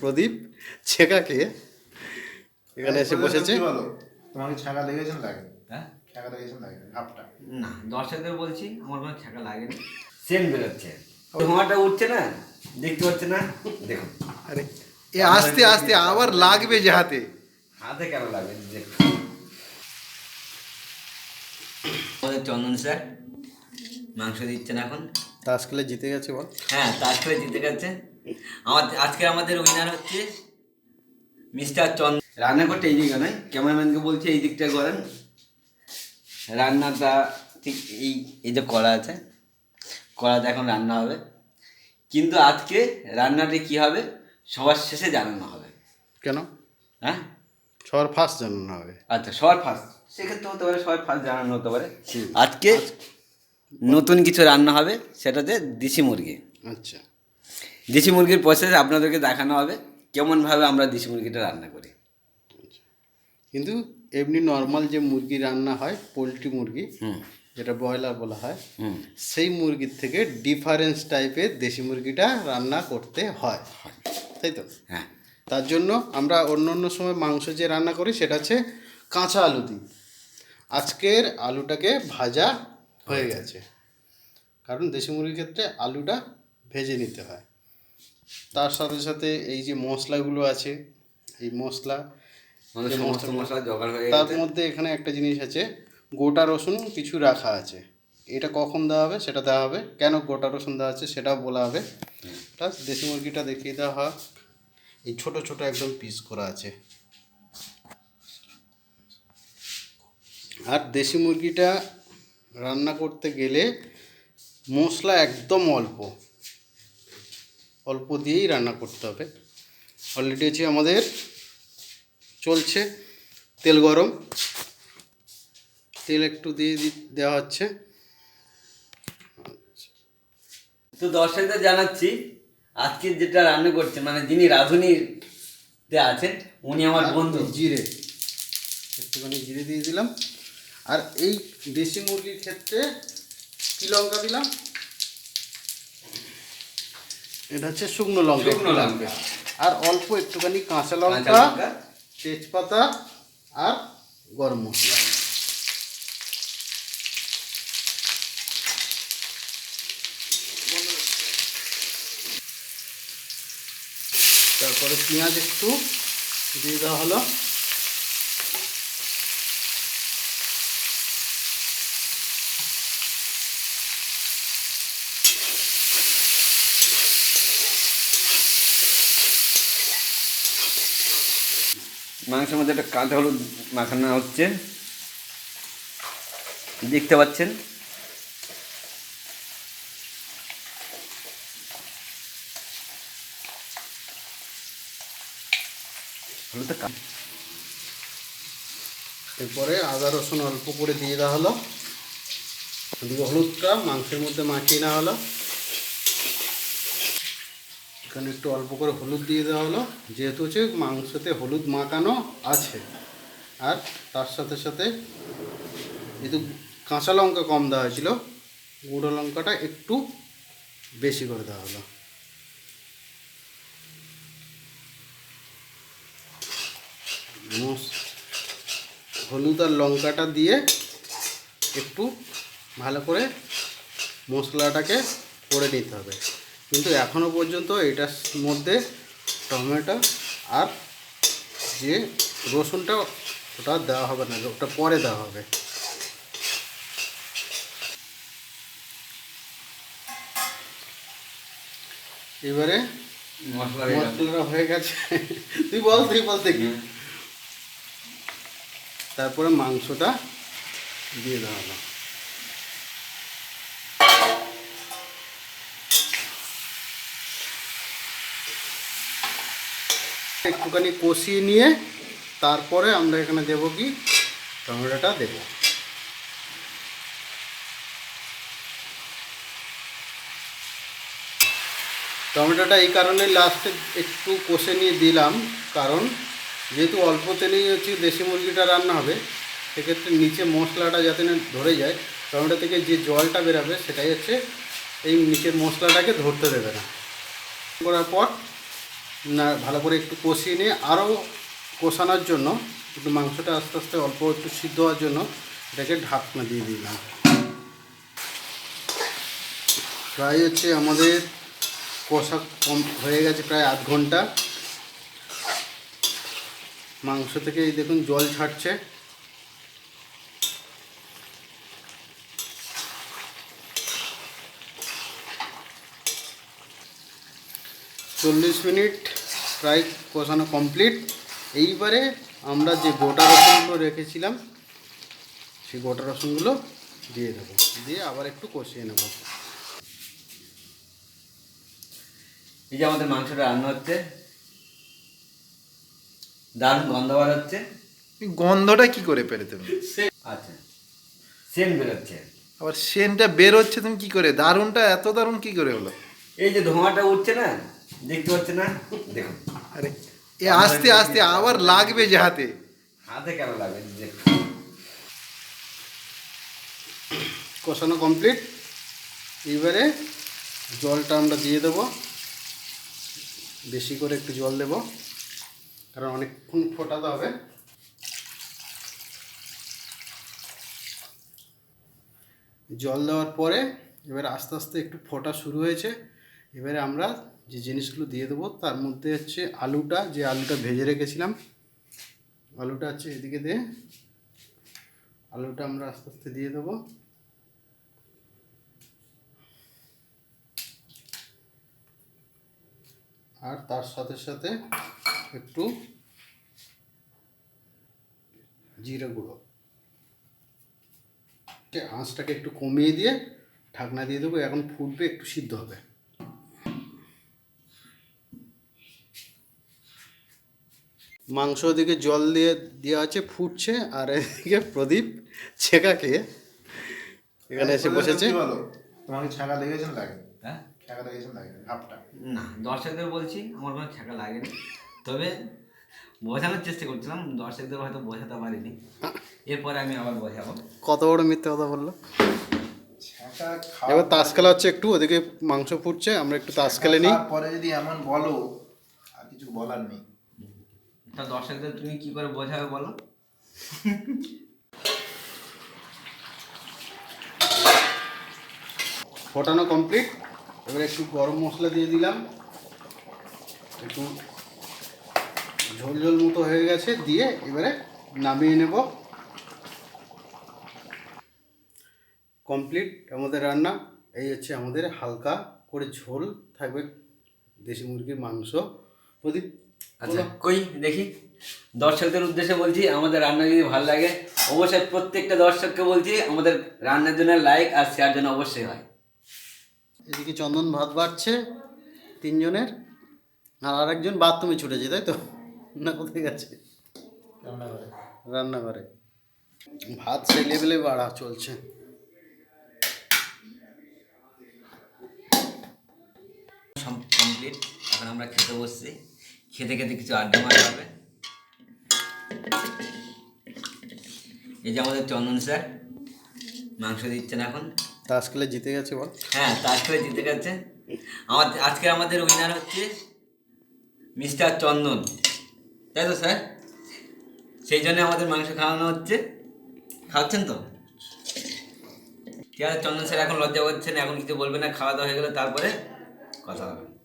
প্রদীপ ছেকাকে এখানে এসে বসেছে। বলো তোমাকে ছাগা লেগেছেন লাগে? হ্যাঁ? ছাগা লেগেছেন লাগে ভাবটা? না দর্শকদের বলছি আমার কোনো ছাকা লাগেনি। সেন বেরোচ্ছে। ধোঁয়াটা উঠছে না? দেখতে পাচ্ছে না? দেখুন। আরে এ আস্তে আস্তে আবার লাগবে যে হাতে। হাতে কেন লাগবে? দেখুন। আমাদের চন্দন স্যার মাংস দিচ্ছেন এখন। তাস খেলে জিতে গেছে বল। হ্যাঁ তাস খেলে জিতে গেছে। আমার আজকে আমাদের উইনার হচ্ছে মিস্টার চন্দ্র। রান্না করতে এই দিকে নয় ক্যামেরাম্যানকে বলছে এই দিকটা করেন। রান্নাটা ঠিক এই এই যে কড়া আছে কড়াতে এখন রান্না হবে। কিন্তু আজকে রান্নাটা কি হবে সবার শেষে জানানো হবে। কেন? হ্যাঁ? সবার ফার্স্ট জানানো হবে। আচ্ছা সবার ফার্স্ট সেক্ষেত্রে হতে পারে সবার ফার্স্ট জানানো হতে পারে। আজকে নতুন কিছু রান্না হবে সেটাতে দেশি মুরগি। আচ্ছা। দেশি মুরগির প্রসেস আপনাদেরকে দেখানো হবে কেমনভাবে আমরা দেশি মুরগিটা রান্না করি। কিন্তু এমনি নর্মাল যে মুরগি রান্না হয় পোলট্রি মুরগি যেটা ব্রয়লার বলা হয় সেই মুরগির থেকে ডিফারেন্স টাইপের দেশি মুরগিটা রান্না করতে হয়। তাই তো? হ্যাঁ। তার জন্য আমরা অন্য অন্য সময় মাংস যে রান্না করি সেটা হচ্ছে কাঁচা আলু দিই। আজকের আলুটাকে ভাজা হয়ে গেছে। কারণ দেশি মুরগির ক্ষেত্রে আলুটা ভেজে নিতে হয়। তার সাথে সাথে এই যে মশলাগুলো আছে এই মশলা হয়ে তার মধ্যে এখানে একটা জিনিস আছে গোটা রসুন কিছু রাখা আছে। এটা কখন দেওয়া হবে সেটা দেওয়া হবে। কেন গোটা রসুন দেওয়া আছে সেটাও বলা হবে। প্লাস দেশি মুরগিটা দেখিয়ে দেওয়া হয়। এই ছোট ছোট একদম পিস করা আছে। আর দেশি মুরগিটা রান্না করতে গেলে মশলা একদম অল্প। অল্প দিয়েই রান্না করতে হবে। অলরেডি হচ্ছে আমাদের চলছে তেল গরম। তেল একটু দিয়ে দি- দেওয়া হচ্ছে। তো দর্শকদের জানাচ্ছি আজকে যেটা রান্না করছে মানে যিনি রাঁধুনিতে আছেন উনি আমার বন্ধু। জিরে। একটুখানি জিরে দিয়ে দিলাম। আর এই দেশি মুরগির ক্ষেত্রে কী লঙ্কা দিলাম? এটা হচ্ছে শুকনো লঙ্কা শুকনো লঙ্কা। আর অল্প একটুখানি কাঁচা লঙ্কা। তেজপাতা আর গরম মশলা তারপরে পেঁয়াজ একটু দিয়ে দেওয়া হলো মাংসের মধ্যে একটা কাঁচা হলুদ মাখানো হচ্ছে। দেখতে পাচ্ছেন? এরপরে আদা, রসুন অল্প করে দিয়ে দেওয়া হলো। হলুদটা মাংসের মধ্যে মাখিয়ে নেওয়া হলো। এখানে একটু অল্প করে হলুদ দিয়ে দেওয়া হলো। যেহেতু হচ্ছে মাংসতে হলুদ মাখানো আছে। আর তার সাথে সাথে যেহেতু কাঁচা লঙ্কা কম দেওয়া হয়েছিল। গুঁড়ো লঙ্কাটা একটু বেশি করে দেওয়া হলো। হলুদ আর লঙ্কাটা দিয়ে একটু ভালো করে মশলাটাকে করে নিতে হবে। কিন্তু এখনও পর্যন্ত এটার মধ্যে টমেটো আর যে রসুনটা ওটা দেওয়া হবে না ওটা পরে দেওয়া হবে। এবারে মশলা হয়ে হয়ে গেছে। তুই বল তুই বল দেখি। তারপরে মাংসটা দিয়ে দেওয়া হলো একটুখানি কষিয়ে নিয়ে তারপরে আমরা এখানে দেব কি? টমেটোটা দেব। টমেটোটা এই কারণে লাস্টে একটু কষে নিয়ে দিলাম, কারণ যেহেতু অল্প তেলেই হচ্ছে দেশি মুরগিটা রান্না হবে, সেক্ষেত্রে নিচে মশলাটা যাতে না ধরে যায়, টমেটো থেকে যে জলটা বেরাবে সেটাই হচ্ছে এই নিচের মশলাটাকে ধরতে দেবে না। করার পর না, ভালো করে একটু কষিয়ে নিয়ে আরও কষানোর জন্য, একটু মাংসটা আস্তে আস্তে অল্প একটু সিদ্ধ হওয়ার জন্য এটাকে ঢাকনা দিয়ে দিলাম। প্রায় হচ্ছে আমাদের কষা কম হয়ে গেছে প্রায় আধ ঘণ্টা। মাংস থেকে এই দেখুন জল ছাড়ছে। চল্লিশ মিনিট প্রায় কষানো কমপ্লিট এইবারে আমরা যে গোটা রসুনগুলো রেখেছিলাম সেই গোটা রসুনগুলো দিয়ে দেবো। দিয়ে আবার একটু কষিয়ে নেব। এই যে আমাদের মাংসটা রান্না হচ্ছে। দারুণ গন্ধ বার হচ্ছে। গন্ধটা কি করে পেলে তুমি? আচ্ছা সেন বেরোচ্ছে আবার সেন্টটা বের হচ্ছে তুমি কি করে? দারুণটা এত দারুণ কি করে হলো? এই যে ধোঁয়াটা উঠছে না? দেখতে পাচ্ছে না? দেখুন। আরে এ আস্তে আস্তে আবার লাগবে যে হাতে। হাতে কেন লাগে দেখুন। কষানো কমপ্লিট এবারে জলটা আমরা দিয়ে দেবো। বেশি করে একটু জল দেব। কারণ অনেকক্ষণ ফোটাতে হবে। জল দেওয়ার পরে এবারে আস্তে আস্তে একটু ফোটা শুরু হয়েছে। এবারে আমরা যে জিনিসগুলো দিয়ে দেবো, তার মধ্যে হচ্ছে আলুটা, যে আলুটা ভেজে রেখেছিলাম, আলুটা হচ্ছে এদিকে দিয়ে, আলুটা আমরা আস্তে আস্তে দিয়ে দেবো। আর তার সাথে সাথে একটু জিরে গুঁড়ো। আঁচটাকে একটু কমিয়ে দিয়ে ঢাকনা দিয়ে দেবো, এখন ফুটবে, একটু সিদ্ধ হবে। মাংস ওদিকে জল দিয়ে দেওয়া আছে ফুটছে আর এদিকে প্রদীপ ছেঁকা খেয়ে এখানে এসে বসেছে। তোমাকে ছাগা লেগেছে না লাগে হ্যাঁ? ছাগা লেগেছে না লাগে হাফটা না দর্শকদের বলছি আমার কোনো ঠেকা লাগেনি। তবে বোঝানোর চেষ্টা করছিলাম দর্শকদের হয়তো বোঝাতে পারিনি। এরপরে আমি আবার বোঝাবো। কত বড় মিথ্যে কথা বলল? ছাকা এবার তাস খেলা হচ্ছে একটু ওদিকে মাংস ফুটছে আমরা একটু তাস খেলে নিই। পরে যদি এমন বলো আর কিছু বলার নেই। তা দর্শকদের তুমি কি করে বোঝাবে বলো? ফোটানো কমপ্লিট এবার একটু গরম মশলা দিয়ে দিলাম। একটু ঝোল ঝোল মতো হয়ে গেছে, দিয়ে এবারে নামিয়ে নেব। কমপ্লিট আমাদের রান্না। এই হচ্ছে আমাদের হালকা করে ঝোল, থাকবে দেশি মুরগির মাংস। প্রদীপ আচ্ছা। কই দেখি। দর্শকদের উদ্দেশ্যে বলছি আমাদের রান্না যদি ভালো লাগে অবশ্যই প্রত্যেকটা দর্শককে বলছি আমাদের রান্নার জন্য লাইক আর শেয়ার জন্য অবশ্যই হয়। এদিকে চন্দন ভাত বাড়ছে তিনজনের আর আরেকজন বাথরুমে ছুটেছে তাই তো? না কোথায় গেছে? রান্নাঘরে। ভাত সেই লেভেলে বাড়া চলছে। কমপ্লিট এখন আমরা খেতে বসছি। খেতে খেতে কিছু আড্ডা মারা হবে। এই যে আমাদের চন্দন স্যার মাংস দিচ্ছেন এখন। তাস খেলে জিতে গেছে বল। হ্যাঁ তার করে জিতে গেছে। আমাদের আজকে আমাদের উইনার হচ্ছে মিস্টার চন্দন। তাই তো স্যার? সেই জন্য আমাদের মাংস খাওয়ানো হচ্ছে। খাওয়াচ্ছেন তো? ঠিক আছে চন্দন স্যার এখন লজ্জা করছেন এখন কিছু বলবে না খাওয়া দাওয়া হয়ে গেলে তারপরে কথা হবে।